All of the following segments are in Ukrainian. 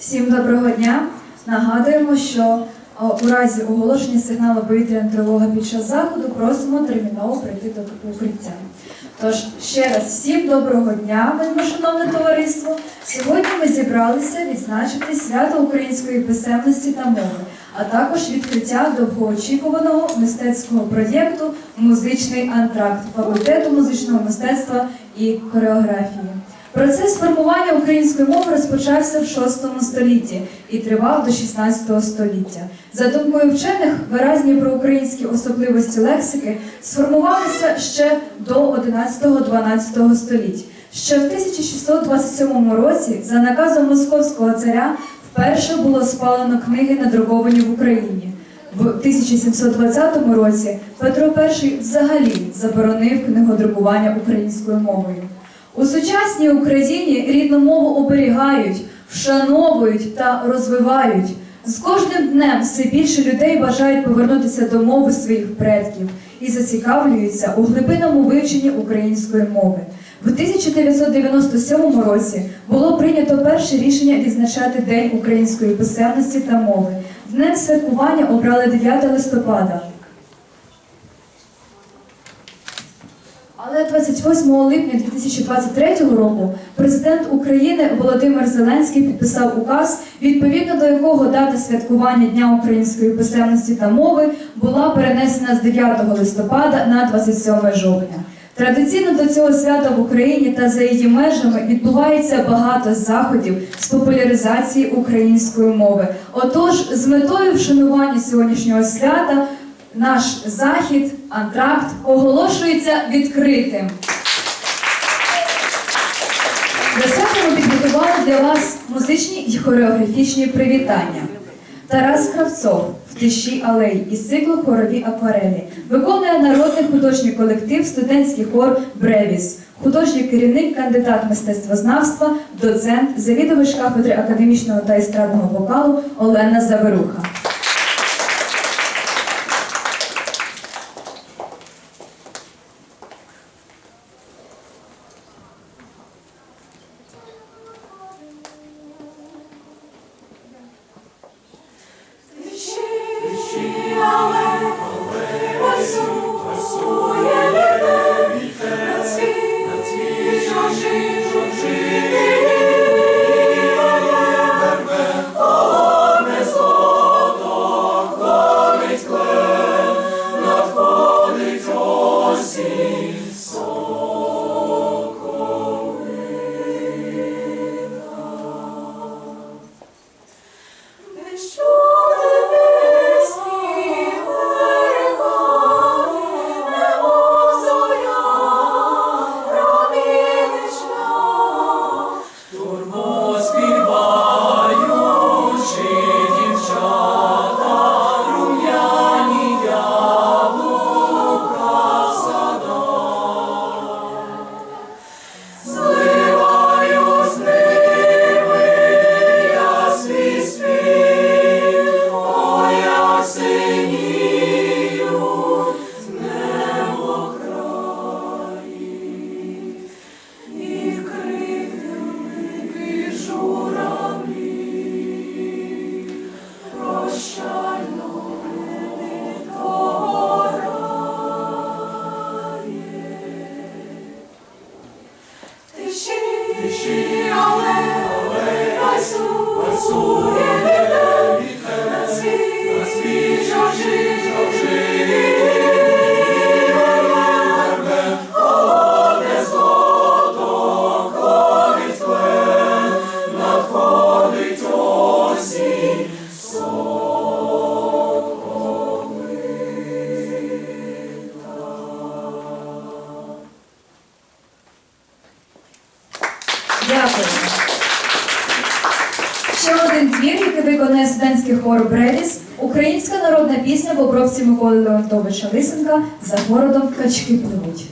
Всім доброго дня. Нагадуємо, що у разі оголошення сигналу повітряна тривога під час заходу просимо терміново прийти до укриття. Тож ще раз всім доброго дня, вельмишановне товариство. Сьогодні ми зібралися відзначити свято української писемності та мови, а також відкриття довгоочікуваного мистецького проєкту Музичний антракт факультету музичного мистецтва і хореографії. Процес формування української мови розпочався в VI столітті і тривав до XVI століття. За думкою вчених, виразні проукраїнські особливості лексики сформувалися ще до 11-12 століть. Ще в 1627 році, за наказом московського царя, вперше було спалено книги, надруковані в Україні. В 1720 році Петро І взагалі заборонив книгодрукування українською мовою. У сучасній Україні рідну мову оберігають, вшановують та розвивають. З кожним днем все більше людей бажають повернутися до мови своїх предків і зацікавлюються у глибинному вивченні української мови. В 1997 році було прийнято перше рішення відзначати День української писемності та мови. Днем святкування обрали 9 листопада. Але 28 липня 2023 року президент України Володимир Зеленський підписав указ, відповідно до якого дата святкування Дня української писемності та мови була перенесена з 9 листопада на 27 жовтня. Традиційно до цього свята в Україні та за її межами відбувається багато заходів з популяризації української мови. Отож, з метою вшанування сьогоднішнього свята наш захід, антракт оголошується відкритим. До свята ми підготували для вас музичні й хореографічні привітання. Тарас Кравцов в тиші алей із циклу хорові акварелі виконує народний художній колектив студентський хор Бревіс, художній керівник, кандидат мистецтвознавства, доцент, завідувач кафедри академічного та естрадного вокалу Олена Заверуха. Іші, але, але, райсу, райсу, райсу, райсу, райсу, райсу, райсу, райсу, Дякую. Ще один твір, який виконує студентський хор Бревіс, українська народна пісня в обробці Миколи Леонтовича Лисенка за городом качки пливуть.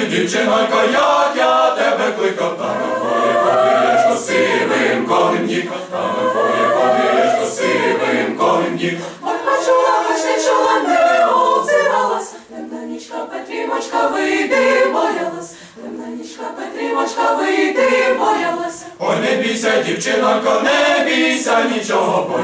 Ти, дівчинонько, як я тебе кликав, та на твоє ходиш до сивим конем та на твоє ходиш до сивим їхав. Ой, почула, хоч не чула, не озиралась. Темна нічка Петрівочка вийди, боялась. Темна нічка Петрівочка вийди, боялася. Ой, не бійся, дівчинонько, не бійся нічого, бо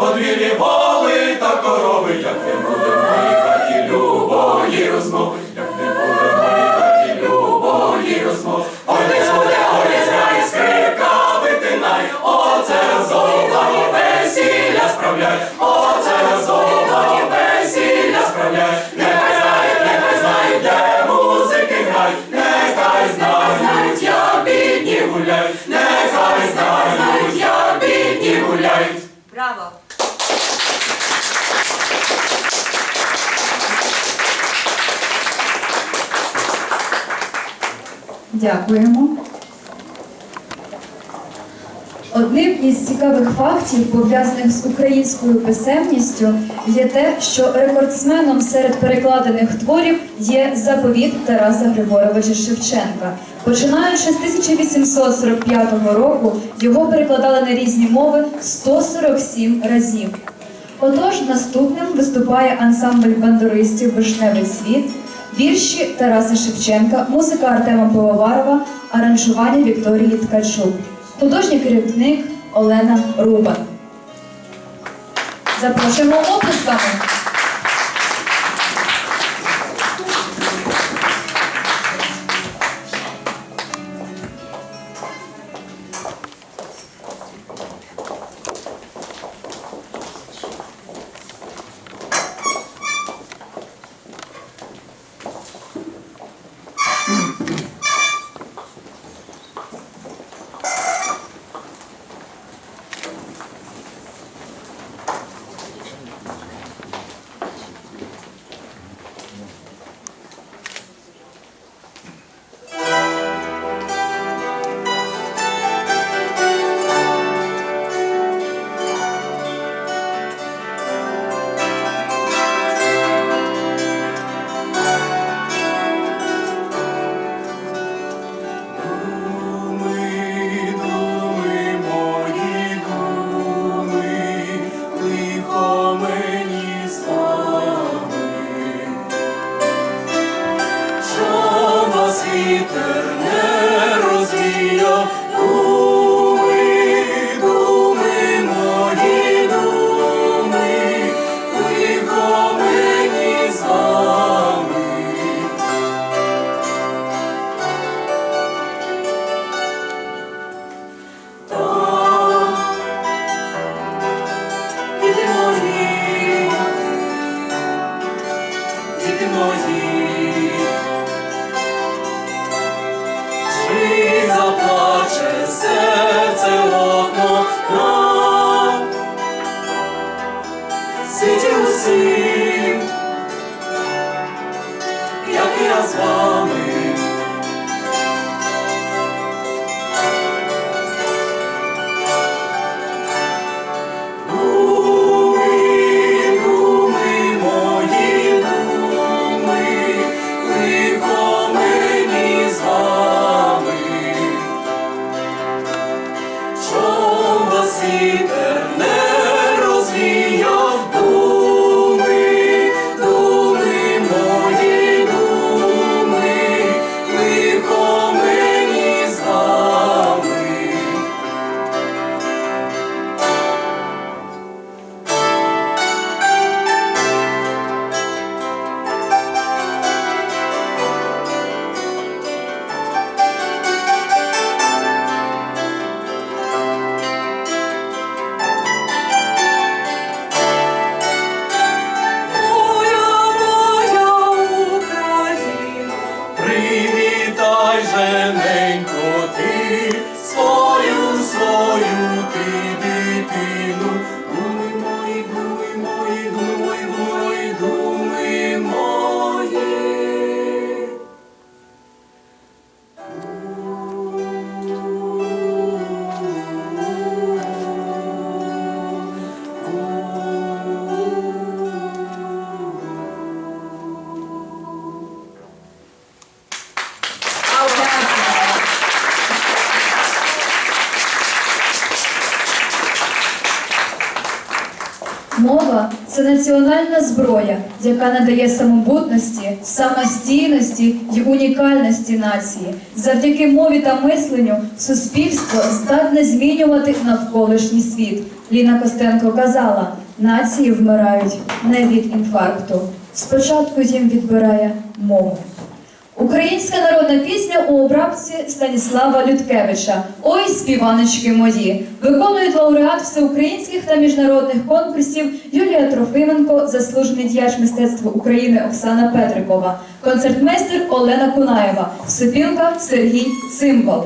подвір'ї воли та корови, як не буде в моїй хаті любої розмови, як не буде в моїй хаті любої розмови. Ой, не буде, ой, не знає, скрипка витинає, оце розовані весілля справляй, оце розовані весілля справляй. Браво! Дякуємо. Одним із цікавих фактів, пов'язаних з українською писемністю, є те, що рекордсменом серед перекладених творів є заповіт Тараса Григоровича Шевченка. Починаючи з 1845 року, його перекладали на різні мови 147 разів. Отож, наступним виступає ансамбль бандуристів Вишневий світ, вірші Тараса Шевченка, музика Артема Пивоварова, аранжування Вікторії Ткачук, художній керівник Олена Рубан. Запрошуємо оплесками. see. Національна зброя, яка надає самобутності, самостійності й унікальності нації. Завдяки мові та мисленню суспільство здатне змінювати навколишній світ. Ліна Костенко казала: нації вмирають не від інфаркту. Спочатку їм відбирає мову. Українська народна пісня у обрабці Станіслава Людкевича. Ой, співаночки мої. Виконують лауреат всеукраїнських та міжнародних конкурсів Юлія Трофименко, заслужений діяч мистецтва України Оксана Петрикова, концертмейстер Олена Кунаєва, супілка Сергій Цимбал.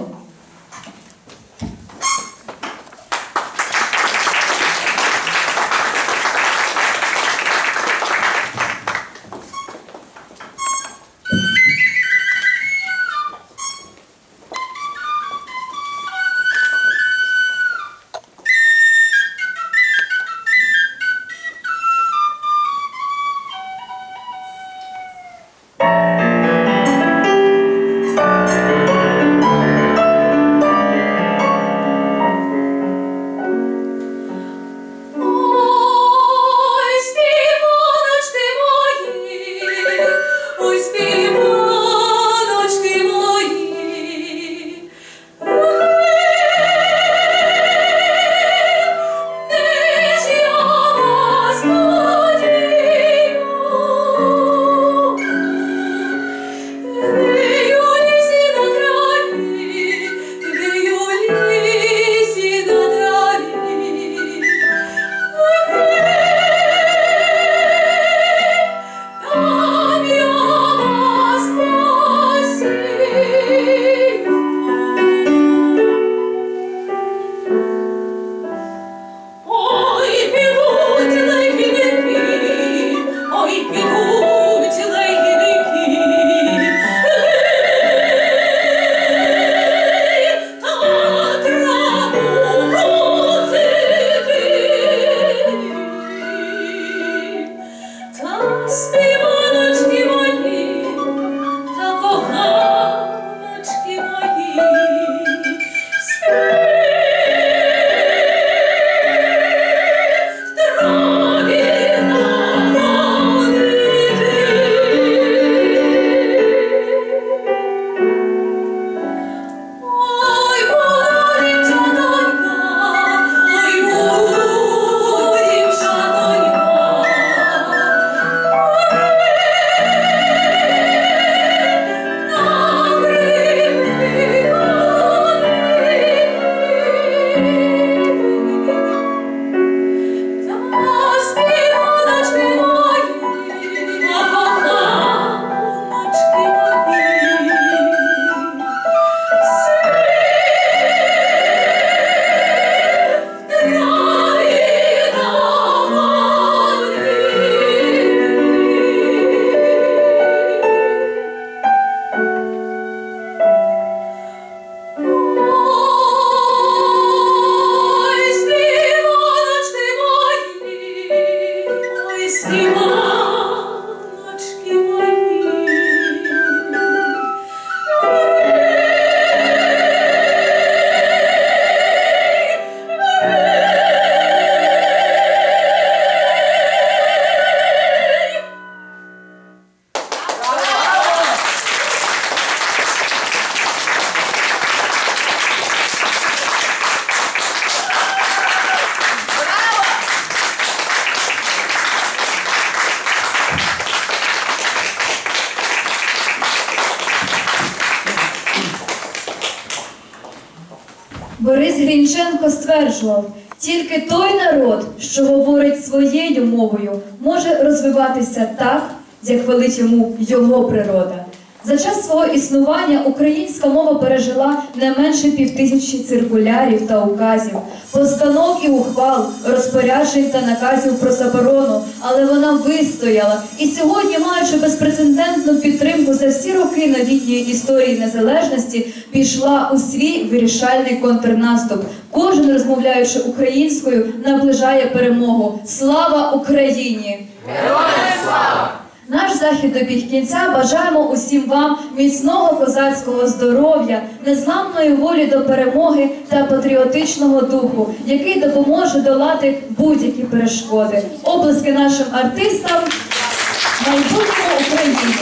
Борис Грінченко стверджував, тільки той народ, що говорить своєю мовою, може розвиватися так, як велить йому його природа. За час свого існування українська мова пережила не менше півтисячі циркулярів та указів, постанов і ухвал, розпоряджень та наказів про заборону, але вона вистояла і сьогодні, маючи безпрецедентну підтримку за всі роки новітньої історії незалежності, пішла у свій вирішальний контрнаступ. Кожен, розмовляючи українською, наближає перемогу. Слава Україні! Наш захід добіг кінця. Бажаємо усім вам міцного козацького здоров'я, незламної волі до перемоги та патріотичного духу, який допоможе долати будь-які перешкоди. Оплески нашим артистам майбутньому України.